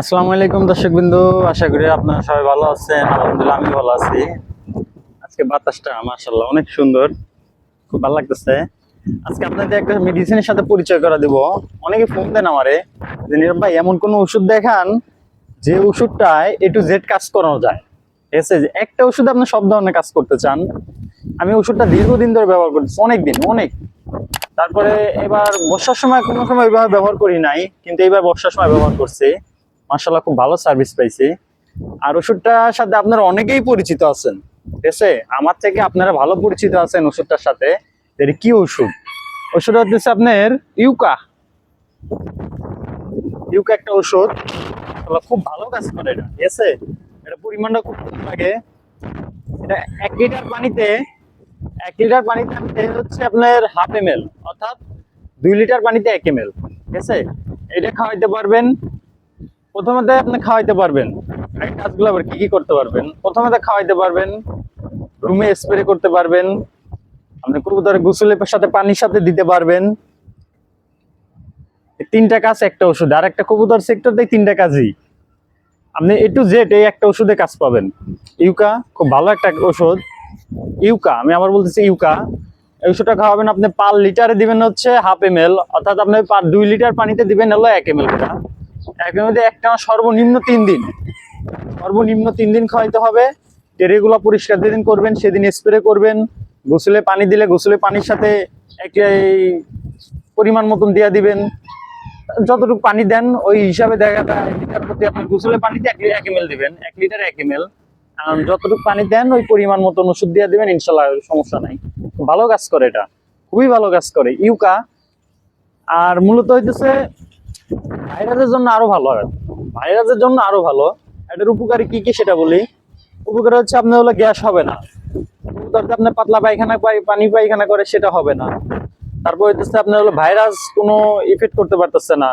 আসসালামু আলাইকুম দর্শক বিন্দু আশা করি আপনারা সবাই ভালো আছেন। আলহামদুলিল্লাহ আমি ভালো আছি। আজকে বাতাসটা মাশাআল্লাহ অনেক সুন্দর, খুব ভালো লাগতেছে। আজকে আপনাদের একটা মেডিসিনের সাথে পরিচয় করা দিব। অনেকে ফোন দেন আমারে, যে, নীরব ভাই, এমন কোনো ওষুধ দেখান যে ওষুধটায় এ টু জেড কাজ করানো যায়। ঠিক আছে? যে, একটা ওষুধ আপনি সব ধরনের কাজ করতে চান। আমি ওষুধটা দীর্ঘদিন ধরে ব্যবহার করতেছি অনেক দিন অনেক। তারপরে এবার বর্ষার সময় কোনো সময় ব্যবহার করি নাই, কিন্তু এবার বর্ষার সময় ব্যবহার করছি। মার্শাল্লাহ খুব ভালো সার্ভিস পাইছি। আর ওষুধটার সাথে আপনারা অনেকেই পরিচিত আছেন, ঠিক আছে? আমার থেকে আপনারা ভালো পরিচিত আছেন ওষুধটার সাথে। এটা কি ওষুধ? ওষুধ হচ্ছে আপনার ইউকা। ইউকা একটা ওষুধ। খুব ভালো কাজ করে এটা, ঠিক আছে? এটা পরিমাণটা খুব কম লাগে। এটা এক লিটার পানিতে, এক লিটার পানিতে হচ্ছে আপনার হাফ এম অর্থাৎ দুই লিটার পানিতে এক এম এল ঠিক আছে? এটা খাওয়াইতে পারবেন প্রথমত আপনি খাওয়াইতে পারবেন। কাজগুলো আবার কি কি করতে পারবেন? প্রথমত খাওয়াইতে পারবেন, রুমে স্প্রে করতে পারবেন, আপনি কবুতরের গোসলের সাথে পানির সাথে দিতে পারবেন। তিনটা কাজ একটা ওষুধ, আর একটা কবুতর সেক্টর দিয়ে তিনটা কাজই। আপনি এ টু জেড এই একটা ওষুধে কাজ পাবেন। ইউকা, খুব ভালো একটা ওষুধ। ইউকা, আমি আবার বলতেছি ইউকা। এই ওষুধটা খাওয়াবেন আপনি পার লিটারে দিবেন হচ্ছে হাফ এম এল অর্থাৎ আপনি পার দুই লিটার পানিতে দিবেন হলো এক এম এল করে। এক এম এল একটা সর্বনিম্ন তিন দিন। সর্বনিম্ন তিন দিন খাওয়াইতে হবে। টেরেগুলো পরিষ্কার যেদিন করবেন, সেদিন স্প্রে করবেন। গোসলে পানি দিলে গোসলে পানির সাথে এক এই পরিমাণ মতন দিয়ে দিবেন। যতটুকু পানি দেন, ওই হিসাবে দেখা যায় লিটার প্রতি আপনি গোসলে পানিতে এক এক এম দিবেন। এক লিটার এক এম যতটুকু পানি দেন, ওই পরিমাণ মতন ওষুধ দিয়ে দিবেন, ইনশাল্লাহ সমস্যা নাই। ভালো কাজ করে এটা। খুবই ভালো কাজ করে। ইউকা। আর মূলত হইতেছে ভাইরাসের জন্য আরও ভালো ভাইরাসের জন্য আরও ভালো। এটার উপকারী কি কি সেটা বলি? উপকার হচ্ছে আপনার হলো গ্যাস হবে না। কবুতরতে আপনি পাতলা পায়খানা পানি পায়খানা করে সেটা হবে না। তারপর হইতেছে আপনার হলো ভাইরাস কোনো ইফেক্ট করতে পারতেছে না।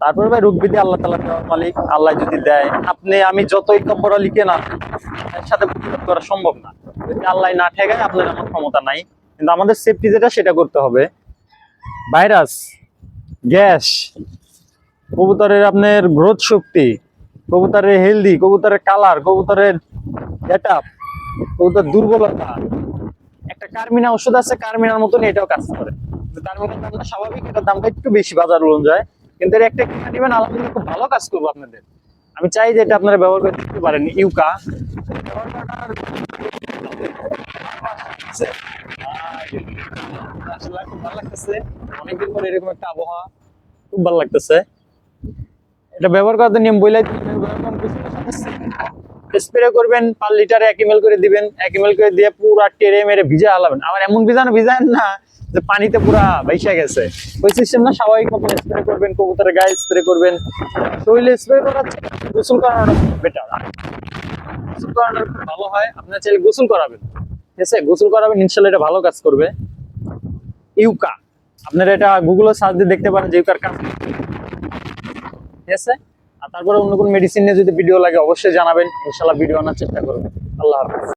তারপরে ভাই রোগ বিধি আল্লাহ তালা মালিক, আল্লাহ যদি দেয়, আপনি, আমি যতই কম্বরা লিখে না এর সাথে প্রতিরোধ করা সম্ভব না। যদি আল্লাহ না ঠেকায়, আপনার এমন ক্ষমতা নাই। কিন্তু আমাদের সেফটি যেটা, সেটা করতে হবে। ভাইরাস, গ্যাস কবুতরের আপনার গ্রোথ শক্তি, কবুতরের হেলদি কবুতরের কালার কবুতরের গেট কবুতর দুর্বলতা। একটা কার্মিনা ওষুধ আছে কার্মিনার মতন এটাও কাজ করে। কার্মিনার দামটা স্বাভাবিক, এটার দামটা একটু বেশি বাজার অনুযায়ী কিন্তু এর একটা কিনে নেবেন, আলহামদুলিল্লাহ খুব ভালো কাজ করব আপনাদের। আমি চাই যে এটা আপনারা ব্যবহার করে দেখতে পারেন, ইউকা। খুব ভালো লাগতেছে। অনেকদিন পর এরকম একটা আবহাওয়া, খুব ভালো লাগতেছে। এটা ব্যবহার করার নিয়ম বইলাই স্প্রে করবেন পার লিটারে এক এমএল করে দিবেন, এক এমএল করে দিয়ে পুরো টেরে মেরে ভিজা হালাবেন আবার এমন ভিজানো ভিজান না যে পানিতে পুরা বাইসা গেছে। ওই সিস্টেম না, স্বাভাবিক মতন স্প্রে করবেন, কবুতরের গায়ে স্প্রে করবেন। শরীরে স্প্রে করার গোসল করানো বেটার গোসল করানো খুব ভালো হয়। আপনার চাইলে গোসল করাবেন। ঠিক আছে? গোসল করাবেন, ইনশাল্লাহ এটা ভালো কাজ করবে। ইউকা। আপনারা এটা গুগলে দিয়ে দেখতে পারেন যে ইউকার কাজ ঠিক আছে আর তারপরে অন্য কোনো মেডিসিন নিয়ে যদি ভিডিও লাগে, অবশ্যই জানাবেন। ইনশাল্লাহ ভিডিও আনার চেষ্টা করবেন আল্লাহ হাফেজ।